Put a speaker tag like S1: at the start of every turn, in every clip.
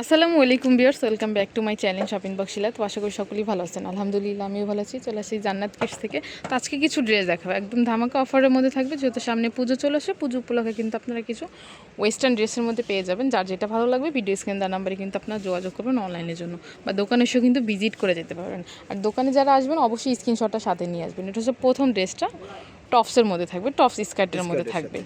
S1: আসসালামু আলাইকুম viewers welcome back to my channel shopping বক্সিলা তো আশা করি সকলেই ভালো আছেন। আলহামদুলিল্লাহ আমিও ভালো আছি। চলে আসি জান্নাত কিটস থেকে। তো আজকে কিছু ড্রেস দেখাবো। একদম ধামাকা অফারের মধ্যে থাকবে। যেহেতু সামনে পুজো চলে আসে পুজো উপলক্ষে কিন্তু আপনারা কিছু ওয়েস্টার্ন ড্রেসের মধ্যে পেয়ে যাবেন। যার যেটা ভালো লাগবে ভিডিও স্ক্রিন দেওয়ার নাম্বারে কিন্তু আপনারা যোগাযোগ করবেন অনলাইনের জন্য। বা দোকানে এসেও কিন্তু ভিজিট করে যেতে পারবেন। আর দোকানে যারা আসবেন অবশ্যই স্ক্রিনশটটা সাথে নিয়ে আসবেন। এটা হচ্ছে প্রথম ড্রেসটা টপসের মধ্যে থাকবে। টপস স্কার্টের মধ্যে থাকবে।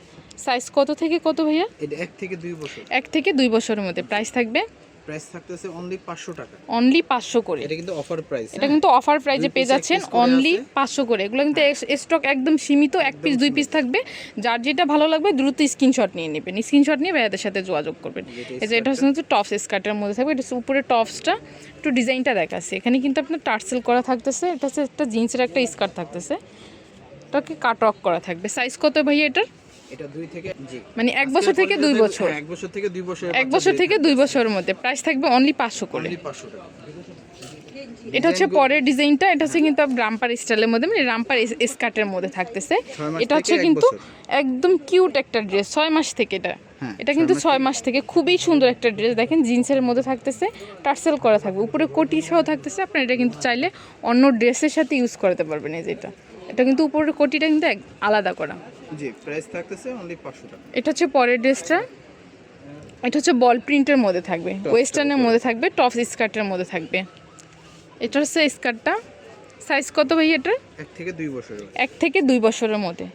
S1: সাইজ কত থেকে কত ভাইয়া?
S2: এটা এক থেকে দুই বছর।
S1: এক থেকে দুই বছরের মধ্যে। প্রাইস থাকবে?
S2: প্রাইস থাকতেছে অনলি পাঁচশো টাকা।
S1: অনলি পাঁচশো করে।
S2: এটা কিন্তু অফার প্রাইস
S1: এটা কিন্তু অফার প্রাইজে
S2: দুই
S1: পেয়ে যাচ্ছেন অনলি
S2: আছে।
S1: পাঁচশো করে। এগুলো কিন্তু স্টক একদম সীমিত এক পিস দুই পিস থাকবে। যার যেটা ভালো লাগবে দ্রুত স্ক্রিনশট নিয়ে নেবেন। স্ক্রিনশট নিয়ে ভাইয়াদের সাথে যোগাযোগ করবেন। এই যে এটা হচ্ছে টপস স্কার্টের মধ্যে থাকবে। এটা উপরে টপসটা একটু ডিজাইনটা দেখাচ্ছে। এখানে কিন্তু আপনার টার্সেল করা থাকতেছে। এটা হচ্ছে একটা জিন্সের একটা স্কার্ট থাকতেছে। এটাকে কাট অফ করা থাকবে। সাইজ কত ভাইয়া এটার?
S2: এটা দুই থেকে জি।
S1: মানে এক বছর থেকে দুই বছর।
S2: এক বছর থেকে দুই বছর
S1: এক বছর থেকে দুই বছরের মধ্যে। প্রাইস থাকবে অনলি পাঁচশো করে।
S2: পাঁচশো টাকা।
S1: এটা হচ্ছে পরের ডিজাইনটা এটা হচ্ছে কিন্তু রামপার স্টাইলের মধ্যে মানে রামপার স্কার্টের মধ্যে থাকতেছে। এটা হচ্ছে কিন্তু একদম কিউট একটা ড্রেস ছয় মাস থেকে এটা।
S2: হ্যাঁ,
S1: এটা কিন্তু ছয় মাস থেকে খুবই সুন্দর একটা ড্রেস দেখেন জিন্সের মধ্যে থাকতেছে টার্সেল করা থাকবে। উপরে কোটি সহ থাকতেছে আপনার এটা কিন্তু চাইলে অন্য ড্রেসের সাথে ইউজ করতে পারবেন এই যেটা এটা। কিন্তু উপরের কোটিটা কিন্তু আলাদা করা।
S2: জি প্রাইস থাকতেছে অনলি পাঁচশো টাকা।
S1: এটা হচ্ছে পরের ড্রেসটা। এটা হচ্ছে বল প্রিন্টের মধ্যে থাকবে। ওয়েস্টার্নের মধ্যে থাকবে টপস স্কার্টের মধ্যে থাকবে। এটা হচ্ছে স্কার্টটা সাইজ কত ভাই এটার?
S2: এক থেকে দুই বছরের
S1: এক থেকে দুই বছরের মধ্যে।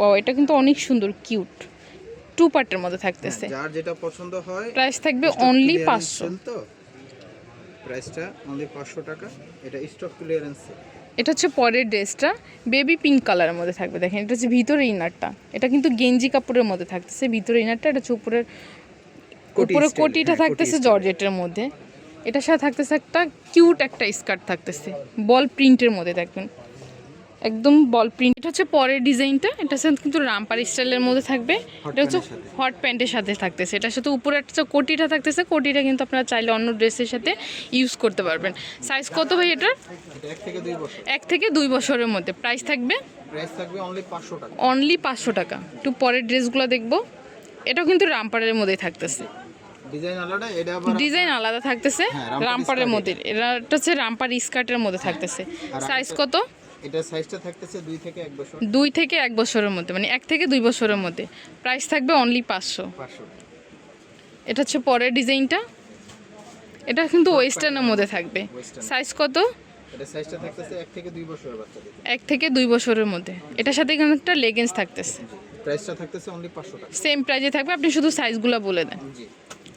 S1: ও এটা কিন্তু অনেক সুন্দর কিউট টু পার্টের মধ্যে থাকতেছে।
S2: যার যেটা পছন্দ হয়
S1: প্রাইস থাকবে অনলি পাঁচশো।
S2: তো। প্রাইসটা অনলি পাঁচশো টাকা। এটা স্টক ক্লিয়ারেন্স
S1: এটা হচ্ছে পরের ড্রেসটা। বেবি পিঙ্ক কালারের মধ্যে থাকবে দেখেন। এটা হচ্ছে ভিতরে ইনারটা এটা কিন্তু গেঞ্জি কাপড়ের মধ্যে থাকতেছে ভিতরে ইনারটা এটা হচ্ছে উপরের
S2: কোটি
S1: উপরে কোটিটা
S2: হ্যাঁ,
S1: থাকতেছে জর্জেটের মধ্যে। এটার সাথে থাকতেছে একটা কিউট একটা স্কার্ট থাকতেছে। বল প্রিন্টের মধ্যে দেখবেন। একদম বল প্রিন্ট এটা হচ্ছে পরের ডিজাইনটা। এটা কিন্তু রামপার স্টাইলের মধ্যে থাকবে। এটা হচ্ছে। হট প্যান্টের সাথে থাকতেছে। এটার সাথে উপরে একটা কোটিটা থাকতেছে। কোটিটা কিন্তু আপনারা চাইলে অন্য ড্রেসের সাথে ইউজ করতে পারবেন। সাইজ কত ভাই এটার?
S2: এটা এক থেকে দুই
S1: বছরের মধ্যে। প্রাইস থাকবে?
S2: অনলি পাঁচশো টাকা।
S1: একটু পরের ড্রেসগুলো দেখব। এটাও কিন্তু রামপারের মধ্যেই থাকতেছে।
S2: ডিজাইন আলাদা
S1: থাকতেছে।
S2: হ্যাঁ, রামপার
S1: রামপারের মধ্যে। এটা। হচ্ছে রামপার স্কার্টের মধ্যে থাকতেছে। সাইজ কত?
S2: এটা সাইজটা থাকতেছে দুই থেকে এক বছর।
S1: দুই থেকে এক বছরের মধ্যে মানে এক থেকে দুই বছরের মধ্যে। প্রাইস থাকবে অনলি পাঁচশো।
S2: পাঁচশো।
S1: এটা হচ্ছে পরের ডিজাইনটা। এটা কিন্তু ওয়েস্টার্নের মধ্যে থাকবে। সাইজ কত?
S2: এটা সাইজটা থাকতেছে এক থেকে দুই বছরের বাচ্চাদের
S1: এক থেকে দুই বছরের মধ্যে। এটার সাথে কিন্তু একটা লেগেন্স থাকতেছে।
S2: প্রাইসটা থাকতেছে অনলি পাঁচশো টাকা।
S1: সেম প্রাইজে থাকবে আপনি শুধু সাইজগুলো বলে দেন।
S2: জি।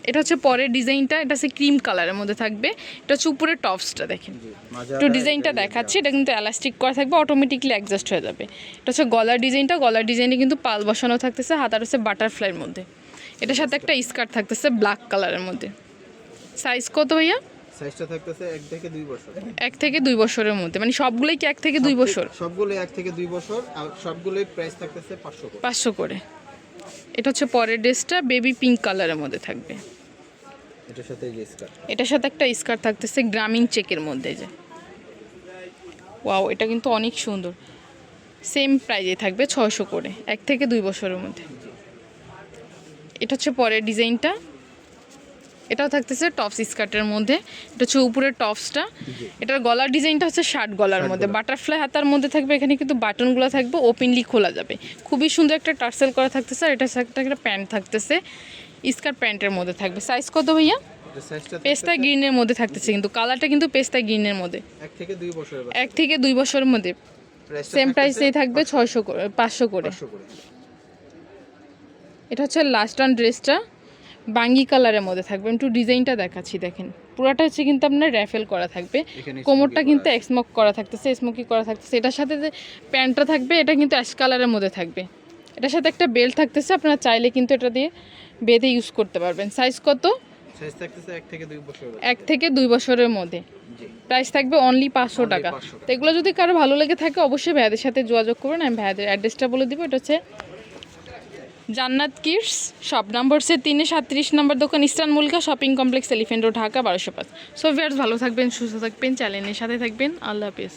S1: এটা হচ্ছে পরের ডিজাইনটা এটা হচ্ছে ক্রিম কালারের মধ্যে থাকবে। এটা হচ্ছে উপরের টপসটা দেখেন। একটু ডিজাইনটা দেখাচ্ছি এটা কিন্তু এলাস্টিক করা থাকবে অটোমেটিকলি অ্যাডজাস্ট হয়ে যাবে। এটা হচ্ছে গলার ডিজাইনটা গলার ডিজাইনে কিন্তু পাল বসানো থাকতেছে হাতার হচ্ছে বাটারফ্লাইয়ের মধ্যে। এটার সাথে একটা স্কার্ট থাকতেছে ব্ল্যাক কালারের মধ্যে। সাইজ কত ভাইয়া?
S2: সাইজটা থাকতেছে এক থেকে দুই বছর।
S1: এক থেকে দুই বছরের মধ্যে মানে সবগুলোই কি এক থেকে দুই বছর?
S2: সবগুলো এক থেকে দুই বছর আর সবগুলোই প্রাইস থাকতেছে পাঁচশো
S1: পাঁচশো করে। এটা হচ্ছে পরের ড্রেসটা বেবি পিঙ্ক কালারের মধ্যে থাকবে।
S2: এটার সাথে যে স্কার্ট।
S1: এটার সাথে একটা স্কার্ট থাকতেছে গ্রামীণ চেকের মধ্যে যে। ওয়াও এটা কিন্তু অনেক সুন্দর। সেম প্রাইজে থাকবে ছয়শো করে এক থেকে দুই বছরের মধ্যে। এটা হচ্ছে পরের ডিজাইনটা। এটাও থাকতেছে টপস স্কার্টের মধ্যে। এটা হচ্ছে উপরের টপসটা। এটার গলার ডিজাইনটা হচ্ছে শার্ট গলার মধ্যে। বাটারফ্লাই হাতার মধ্যে থাকবে এখানে কিন্তু বাটনগুলো থাকবে ওপেনলি খোলা যাবে। খুবই সুন্দর একটা টার্সেল করা থাকতেছে আর এটার সাথে একটা প্যান্ট থাকতেছে। স্কার্ট প্যান্টের মধ্যে থাকবে। সাইজ কত ভাইয়া? পেস্তা গ্রিনের মধ্যে থাকতেছে কিন্তু কালারটা কিন্তু পেস্তা গ্রিনের মধ্যে।
S2: এক থেকে দুই বছরের
S1: মধ্যে। সেম প্রাইসেই থাকবে ছয়শো করে পাঁচশো করে। এটা হচ্ছে লাস্ট অন ড্রেসটা বাঙ্গি কালারের মধ্যে থাকবে। একটু ডিজাইনটা দেখাচ্ছি দেখেন। পুরাটা হচ্ছে কিন্তু আপনার র্যাফেল করা থাকবে। কোমরটা কিন্তু
S2: করা
S1: স্মোক করা থাকতেছে স্মোকি করা থাকতেছে। এটার সাথে যে প্যান্টটা থাকবে এটা কিন্তু অ্যাশ কালারের মধ্যে থাকবে। এটার সাথে একটা বেল্ট থাকতেছে আপনারা চাইলে কিন্তু এটা দিয়ে বেঁধে ইউজ করতে পারবেন। সাইজ কত?
S2: সাইজ থাকতেছে এক থেকে দুই বছর
S1: এক থেকে দুই বছরের মধ্যে। প্রাইস থাকবে অনলি পাঁচশো টাকা। তো এগুলো যদি কারও ভালো লেগে থাকে অবশ্যই ভাইয়াদের সাথে যোগাযোগ করবেন। আমি ভাইয়াদের অ্যাড্রেসটা বলে দিব। এটা হচ্ছে জান্নাত কিডস শপ নাম্বার হচ্ছে তিনে সাতত্রিশ নম্বর দোকান eastern মুলকা shopping complex elephant road Dhaka বারোশো পাঁচ। সো ভিয়ার্স ভালো থাকবেন সুস্থ থাকবেন চ্যানেলের সাথে থাকবেন। আল্লাহ হাফিজ।